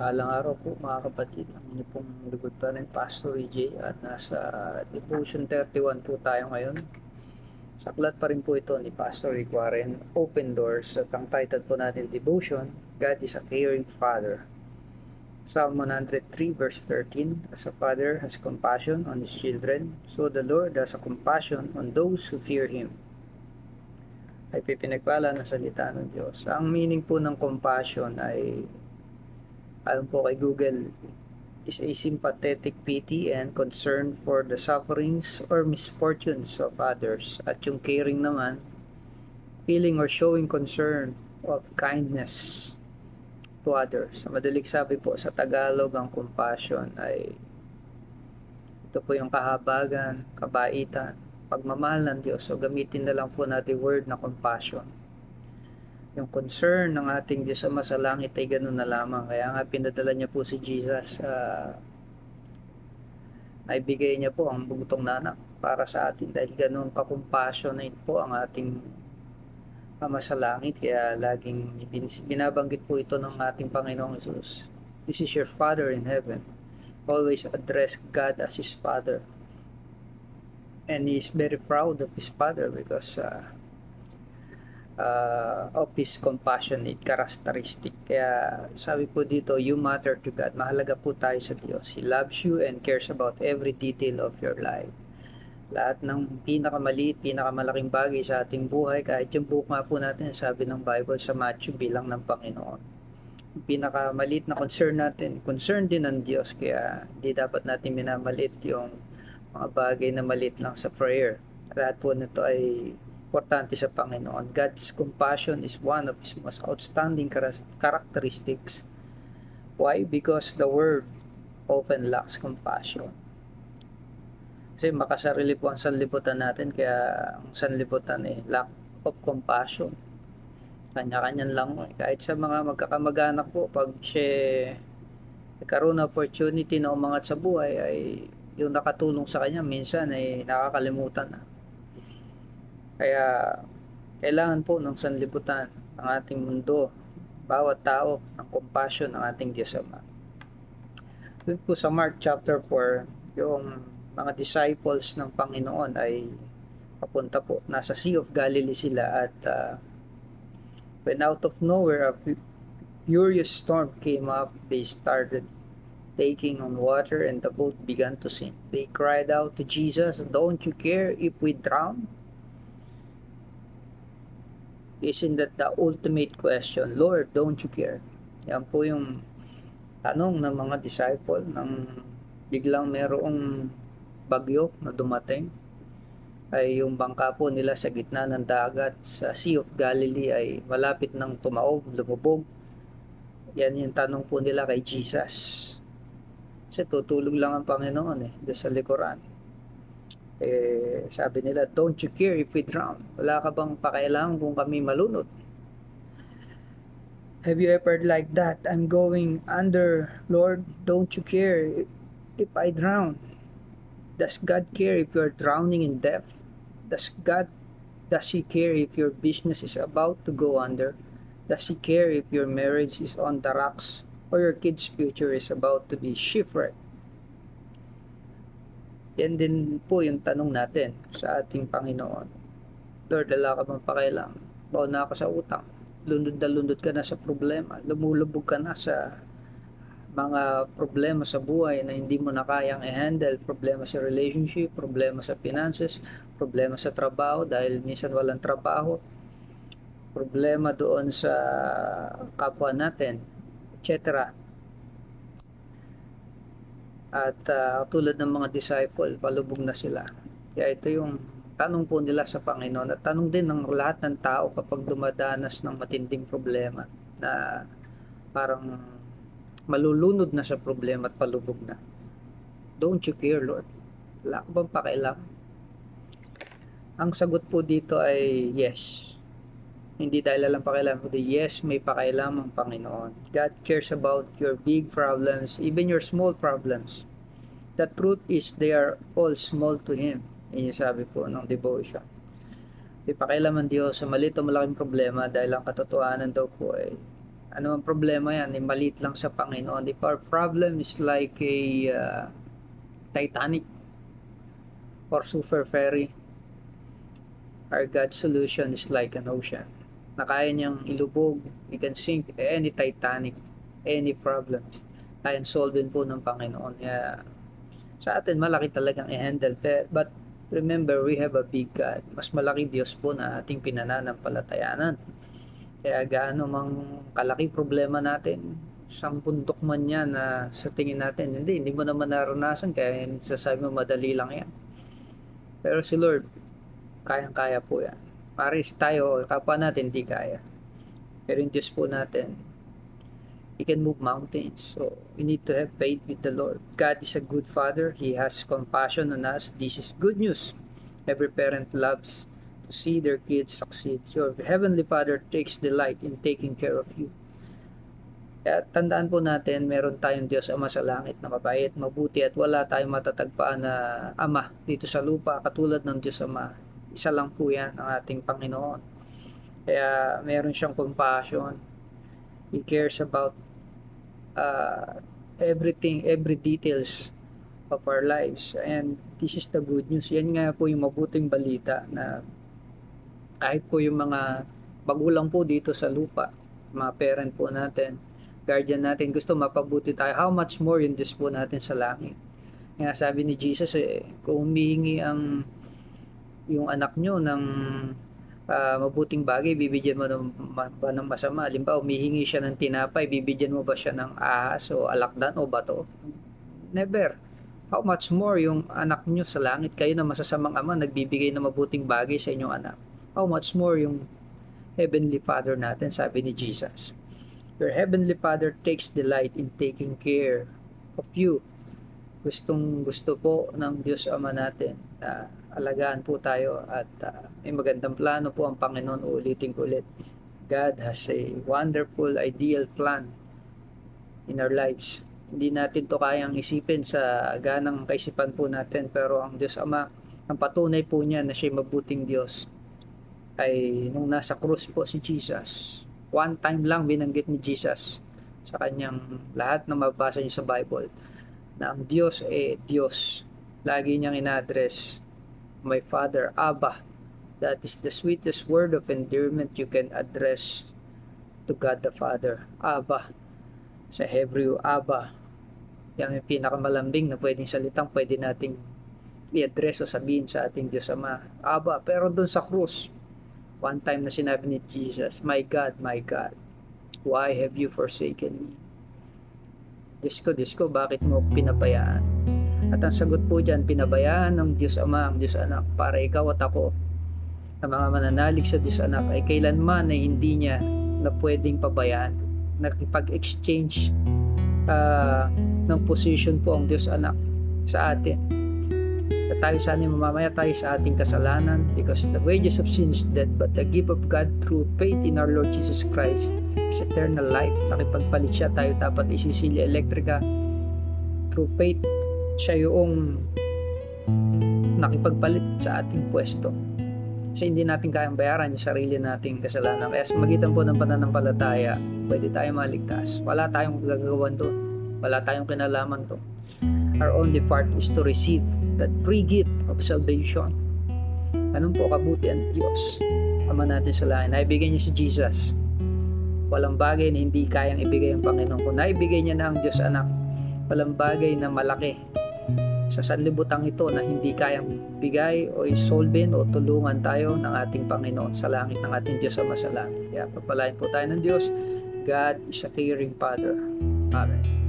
Palang araw po mga kapatid, ang inyo pong lugod pa rin Pastor EJ at nasa Devotion 31 po tayo ngayon. Saklat pa rin po ito ni Pastor Rick Warren, Open Doors at ang title po natin Devotion, God is a Caring Father. Psalm 103 verse 13, As a father has compassion on his children, so the Lord has a compassion on those who fear Him. Ay pipinagpala ng salita ng Diyos. Ang meaning po ng compassion ay ayon po kay Google, is a sympathetic pity and concern for the sufferings or misfortunes of others. At yung caring naman, feeling or showing concern of kindness to others. Sa madaling sabi po sa Tagalog, ang compassion ay ito po yung kahabagan, kabaitan, pagmamahal ng Diyos. So gamitin na lang po natin word na compassion yung concern ng ating Diyos Ama sa langit ay ganun na lamang. Kaya nga pinadala niya po si Jesus uh, naibigay niya po ang bugtong nanak para sa atin dahil ganun ka-compassionate po ang ating Ama sa langit. Kaya laging binabanggit po ito ng ating Panginoong Jesus. This is your Father in heaven. Always address God as His Father. And He is very proud of His Father because uh, uh, of his compassionate characteristic. Kaya sabi po dito, you matter to God. Mahalaga po tayo sa Diyos. He loves you and cares about every detail of your life. Lahat ng pinakamaliit, pinakamalaking bagay sa ating buhay, kahit yung buhok nga po natin, sabi ng Bible sa Matthew, bilang ng Panginoon. Yung pinakamaliit na concern natin, concern din ng Diyos, kaya hindi dapat natin minamalit yung mga bagay na maliit lang sa prayer. Lahat po nito ay importante sa Panginoon. God's compassion is one of His most outstanding characteristics. Why? Because the world often lacks compassion. Kasi makasarili po ang sanlibutan natin, kaya ang sanlibutan eh, lack of compassion. Kanya-kanyan lang. Eh. Kahit sa mga magkakamag-anak po, pag siya nagkaroon ng opportunity na umangat sa buhay, ay yung nakatulong sa kanya, minsan ay nakakalimutan na kaya kailangan po ng sanlibutan ng ating mundo, bawat tao, ng compassion ng ating Diyos Ama. Doon po sa Mark chapter 4, yung mga disciples ng Panginoon ay papunta po, nasa Sea of Galilee sila at uh, when out of nowhere a furious storm came up, they started taking on water and the boat began to sink. They cried out to Jesus, Don't you care if we drown? Isn't that the ultimate question? Lord, don't you care? Yan po yung tanong ng mga disciple nang biglang merong bagyo na dumating ay yung bangka po nila sa gitna ng dagat sa Sea of Galilee ay malapit ng tumaob, lumubog. Yan yung tanong po nila kay Jesus. Kasi tutulog lang ang Panginoon eh, doon sa likuran eh, sabi nila, don't you care if we drown? Wala ka bang pakailangan kung kami malunod? Have you ever like that? I'm going under, Lord, don't you care if I drown? Does God care if you're drowning in death? Does God, does He care if your business is about to go under? Does He care if your marriage is on the rocks or your kid's future is about to be shipwrecked? Yan din po yung tanong natin sa ating Panginoon. Lord, wala ka bang pakialam? Bawa na ako sa utang. Lundod na lundod ka na sa problema. Lumulubog ka na sa mga problema sa buhay na hindi mo na kayang i-handle. Problema sa relationship, problema sa finances, problema sa trabaho dahil minsan walang trabaho. Problema doon sa kapwa natin, etc. At uh, tulad ng mga disciple, palubog na sila. Kaya ito yung tanong po nila sa Panginoon at tanong din ng lahat ng tao kapag dumadanas ng matinding problema na parang malulunod na sa problema at palubog na. Don't you care, Lord? Wala ka bang pakialam? Ang sagot po dito ay yes. Hindi dahil lang pakialam, kundi yes, may pakialam ang Panginoon. God cares about your big problems, even your small problems. The truth is, they are all small to Him. Yan yung sabi po ng devotion. May pakialam ang Diyos sa maliit o malaking problema dahil ang katotohanan daw po ay Ano ang problema yan? Eh, maliit lang sa Panginoon. If our problem is like a uh, Titanic or Super Ferry, our God's solution is like an ocean. Na kaya niyang ilubog, we can sink any Titanic, any problems. Kaya solvin po ng Panginoon. Kaya sa atin malaki talagang i-handle. But remember, we have a big God. Mas malaki Diyos po na ating pinananampalatayanan. Kaya gaano mang kalaki problema natin, isang bundok man yan na sa tingin natin, hindi, hindi mo naman naranasan, kaya sasabi mo madali lang yan. Pero si Lord, kayang-kaya po yan. Paris tayo, kapwa natin, hindi kaya. Pero yung Diyos po natin, He can move mountains. So, we need to have faith with the Lord. God is a good Father. He has compassion on us. This is good news. Every parent loves to see their kids succeed. Your Heavenly Father takes delight in taking care of you. Kaya tandaan po natin, meron tayong Diyos Ama sa langit na mabait, mabuti at wala tayong matatagpaan na Ama dito sa lupa katulad ng Diyos Ama. Isa lang po yan ang ating Panginoon. Kaya meron siyang compassion. He cares about uh, everything, every details of our lives. And this is the good news. Yan nga po yung mabuting balita na kahit po yung mga magulang po dito sa lupa, mga parent po natin, guardian natin, gusto mapabuti tayo, how much more yung Diyos po natin sa langit. Kaya sabi ni Jesus, eh, kung humihingi ang yung anak nyo ng uh, mabuting bagay, bibigyan mo ng, ba ng masama. Halimbawa, humihingi siya ng tinapay, bibigyan mo ba siya ng ahas o alakdan o bato? Never. How much more yung anak nyo sa langit, kayo na masasamang ama, nagbibigay ng mabuting bagay sa inyong anak. How much more yung Heavenly Father natin, sabi ni Jesus. Your Heavenly Father takes delight in taking care of you. Gustong gusto po ng Diyos Ama natin na uh, alagaan po tayo at uh, may magandang plano po ang Panginoon ulitin ko ulit. God has a wonderful, ideal plan in our lives. Hindi natin to kayang isipin sa ganang kaisipan po natin pero ang Diyos Ama, ang patunay po niya na siya mabuting Diyos ay nung nasa krus po si Jesus. One time lang binanggit ni Jesus sa kanyang lahat na mabasa niyo sa Bible na ang Diyos eh Diyos. Lagi niyang ina-address my Father, Abba. That is the sweetest word of endearment you can address to God the Father. Abba. Sa Hebrew, Abba. Yan yung pinakamalambing na pwedeng salitang pwede nating i-address o sabihin sa ating Diyos Ama. Abba. Pero doon sa krus, one time na sinabi ni Jesus, My God, my God, why have you forsaken me? Diyos ko, bakit mo pinabayaan? At ang sagot po dyan, pinabayaan ng Diyos Ama, ang Diyos Anak, para ikaw at ako, na mga mananalig sa Diyos Anak, ay kailanman ay hindi niya na pwedeng pabayaan. Nakipag-exchange uh, ng position po ang Diyos Anak sa atin. At tayo sana mamamaya tayo sa ating kasalanan because the wages of sin is death but the gift of God through faith in our Lord Jesus Christ is eternal life. Nakipagpalit siya, tayo dapat isisilya elektrika. Through faith, siya yung nakipagpalit sa ating pwesto. Kasi hindi natin kayang bayaran yung sarili nating kasalanan. Kaya sa magitan po ng pananampalataya, pwede tayo maligtas. Wala tayong gagawin doon. Wala tayong kinalaman doon. Our only part is to receive that free gift of salvation. Anong po kabuti ang Diyos? Ama natin sa langit. Naibigay niya si Jesus Walang bagay na hindi kayang ibigay ang Panginoon. Kung naibigay niya na ang Diyos anak, walang bagay na malaki sa sanlibutan ito na hindi kayang bigay o isolvin o tulungan tayo ng ating Panginoon sa langit ng ating Diyos Ama sa langit. Kaya pagpalain po tayo ng Diyos. God is a caring Father. Amen.